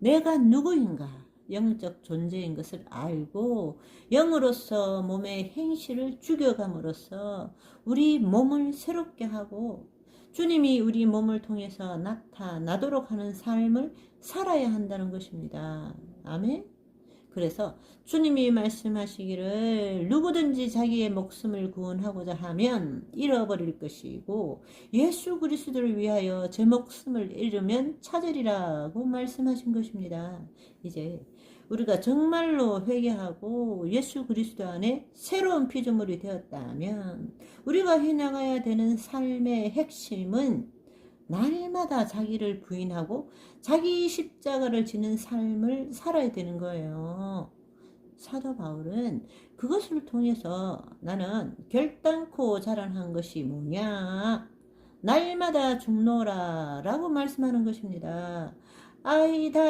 내가 누구인가 영적 존재인 것을 알고 영으로서 몸의 행실을 죽여감으로써 우리 몸을 새롭게 하고 주님이 우리 몸을 통해서 나타나도록 하는 삶을 살아야 한다는 것입니다. 아멘. 그래서 주님이 말씀하시기를 누구든지 자기의 목숨을 구원하고자 하면 잃어버릴 것이고 예수 그리스도를 위하여 제 목숨을 잃으면 찾으리라고 말씀하신 것입니다. 이제 우리가 정말로 회개하고 예수 그리스도 안에 새로운 피조물이 되었다면 우리가 해나가야 되는 삶의 핵심은 날마다 자기를 부인하고 자기 십자가를 지는 삶을 살아야 되는 거예요. 사도 바울은 그것을 통해서 나는 결단코 자랑한 것이 뭐냐? 날마다 죽노라 라고 말씀하는 것입니다. 아이다